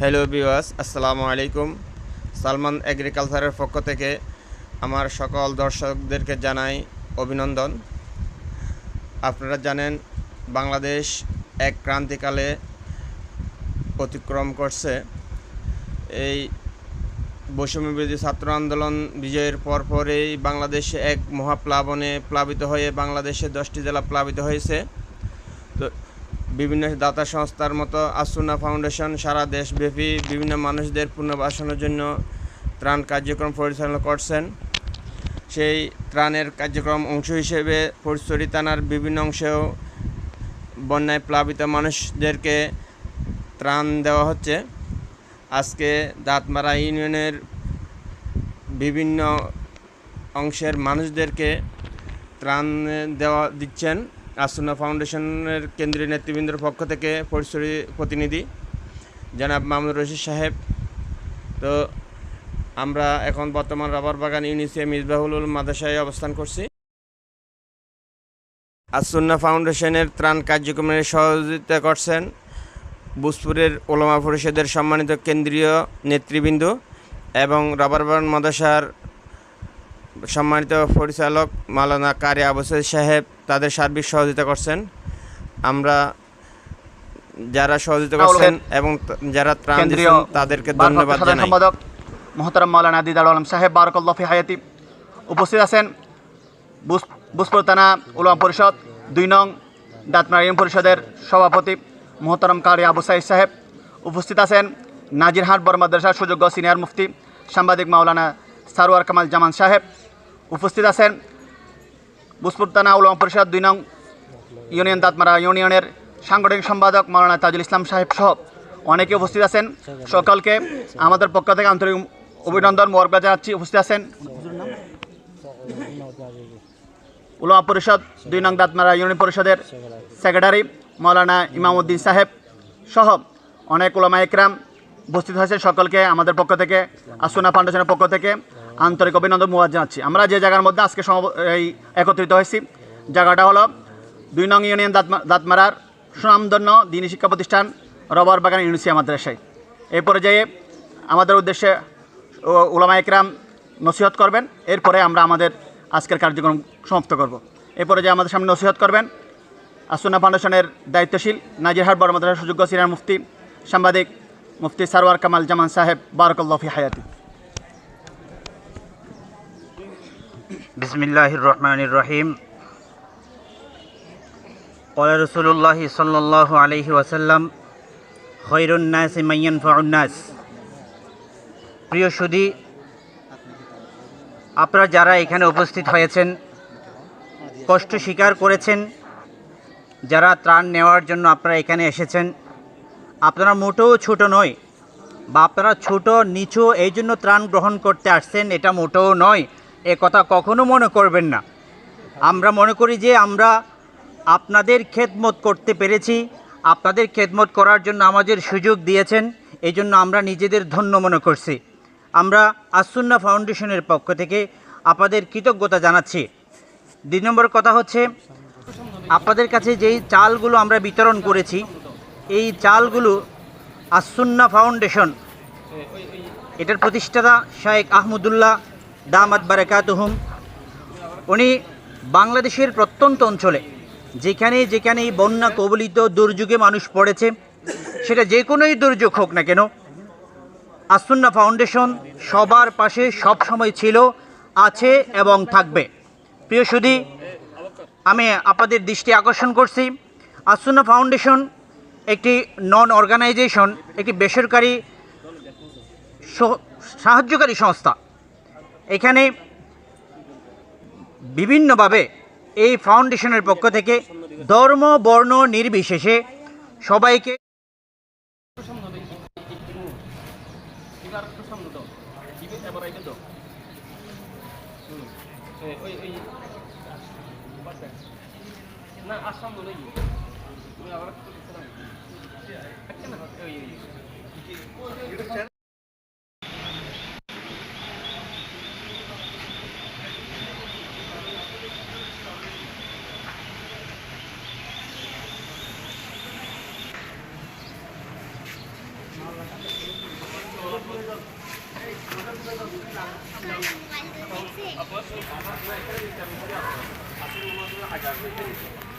Hello বিওয়াস আসসালামু আলাইকুম সালমান এগ্রিকালচারের পক্ষ থেকে আমার সকল দর্শকদেরকে জানাই অভিনন্দন। আপনারা জানেন, বাংলাদেশ এক ক্রান্তিকালে অতিক্রম করছে। এই বৈষম্য বিরোধী ছাত্র আন্দোলন বিজয়ের পর পরেই বাংলাদেশে এক মহাপ্লাবনে প্লাবিত হয়ে বাংলাদেশে দশটি জেলা প্লাবিত হয়েছে। তো বিভিন্ন দাতা সংস্থার মতো আসুনা ফাউন্ডেশন, সারা দেশব্যাপী বিভিন্ন মানুষদের পুনর্বাসনের জন্য ত্রাণ কার্যক্রম পরিচালনা করছেন। সেই ত্রাণের কার্যক্রম অংশ হিসেবে ফরিদচুরি থানার বিভিন্ন অংশেও বন্যায় প্লাবিত মানুষদেরকে ত্রাণ দেওয়া হচ্ছে। আজকে দাঁতমারা ইউনিয়নের বিভিন্ন অংশের মানুষদেরকে ত্রাণ দেওয়া দিচ্ছেন। আসুনা ফাউন্ডেশনের কেন্দ্রীয় নেতৃবৃন্দের পক্ষ থেকে পরিচয় প্রতিনিধি জনাব মামুনুর রশিদ সাহেব। তো আমরা এখন বর্তমান রাবার বাগান ইউনিসিয়া মিসবাহুল মাদ্রাসায় অবস্থান করছি। আসুন্না ফাউন্ডেশনের ত্রাণ কার্যক্রমের সহযোগিতা করছেন বুসপুরের ওলামা পরিষদের সম্মানিত কেন্দ্রীয় নেতৃবৃন্দ এবং রাবার বাগান মাদ্রাসার সম্মানিত পরিচালক মালানা কারি আবু সাহেব। তাদের সার্বিক সহযোগিতা করছেন। আমরা যারা সহযোগিতা করছেন এবং যারা ত্রাণ দিচ্ছেন তাদেরকে ধন্যবাদ জানাই। সম্পাদক মোহতারাম মাওলানা দিদার আলম সাহেব বারকল্লাহ ফি হায়াতি উপস্থিত আছেন। বুস- বুসপুর থানা উলামা পরিষদ দুই নং দাঁতমারা পরিষদের সভাপতি মোহতারাম কারি আবু সাইদ সাহেব উপস্থিত আছেন। নাজিরহাট বড় মাদ্রাসার সুযোগ্য সিনিয়র মুফতি সাংবাদিক মাওলানা সারোয়ার কামাল জামান সাহেব উপস্থিত আছেন। বুসপুর থানা উলামা পরিষদ দুই নং ইউনিয়ন দাঁতমারা ইউনিয়নের সাংগঠনিক সম্পাদক মৌলানা তাজুল ইসলাম সাহেব সহ অনেকে উপস্থিত আছেন। সকলকে আমাদের পক্ষ থেকে আন্তরিক অভিনন্দন মোয়ারকা জানাচ্ছি। উপস্থিত আছেন উলামা পরিষদ দুই নং দাঁতমারা ইউনিয়ন পরিষদের সেক্রেটারি মাওলানা ইমামউদ্দিন সাহেব সহ অনেক উলামা একরাম উপস্থিত হয়েছেন সকলকে আমাদের পক্ষ থেকে, আসুনা ফাউন্ডেশনের পক্ষ থেকে আন্তরিক অভিনন্দন মোয়াজ জানাচ্ছি। আমরা যে জায়গার মধ্যে আজকে এই একত্রিত হয়েছি, জায়গাটা হলো দুই নং ইউনিয়ন দাঁতমা দাঁতমারার সুনামধন্য দিনী শিক্ষা প্রতিষ্ঠান রবার বাগান ইউনিসিয়া মাদ্রাসায়। এই পর্যায়ে আমাদের উদ্দেশ্যে ও- উলামা একরাম নসিহত করবেন, এরপরে আমরা আমাদের আজকের কার্যক্রম সমাপ্ত করব। এই পর্যায়ে আমাদের সামনে নসিহত করবেন আসুনা ফাউন্ডেশনের দায়িত্বশীল নাজিরহাট বড় মাদ্রাসার সুযোগ্য সিনিয়র মুফতি, সাংবাদিক মুফতি সারওয়ার কামাল জামান সাহেব বারকল্লাফি হায়াতি। বিসমিল্লাহির রহমানির রহিম। কলা রসুল্লাহ সাল্লাহ আলহি ওয়াসাল্লাম খৈরুন্নাস মাইয়ান ফাউন্নাস প্রিয় সুদি আপনারা যারা এখানে উপস্থিত হয়েছেন, কষ্ট স্বীকার করেছেন, যারা ত্রাণ নেওয়ার জন্য আপনারা এখানে এসেছেন, আপনারা মোটেও ছোট নয়, বা আপনারা ছোট, নিচু, এই জন্য ত্রাণ গ্রহণ করতে আসছেন, এটা মোটেও নয়। এ কথা কখনো মনে করবেন না। আমরা মনে করি যে আমরা আপনাদের খেদমত করতে পেরেছি। আপনাদের খেদমত করার জন্য আমাদের সুযোগ দিয়েছেন। এই জন্য আমরা নিজেদের ধন্য মনে করছি। আমরা আসুন্না ফাউন্ডেশনের পক্ষ থেকে আপনাদের কৃতজ্ঞতা জানাচ্ছি। দুই নম্বর কথা হচ্ছে, আপনাদের কাছে যেই চালগুলো আমরা বিতরণ করেছি, এই চালগুলো আসুন্না ফাউন্ডেশন, এটার প্রতিষ্ঠাতা শায়েক আহমদুল্লাহ দামাত বারাকাতুহুম। উনি বাংলাদেশের প্রত্যন্ত অঞ্চলে যেখানে যেখানে এই বন্যা কবলিত দুর্যোগে মানুষ পড়েছে, সেটা যে কোনোই দুর্যোগ হোক না কেন, আসুন্না ফাউন্ডেশন সবার পাশে সব সময় ছিল, আছে এবং থাকবে। প্রিয় সুধী, আমি আপনাদের দৃষ্টি আকর্ষণ করছি। আসুন্না ফাউন্ডেশন একটি নন অর্গানাইজেশন একটি বেসরকারি সাহায্যকারী সংস্থা। এখানে বিভিন্নভাবে এই ফাউন্ডেশনের পক্ষ থেকে ধর্ম বর্ণ নির্বিশেষে সবাইকে না আসাম Thank you.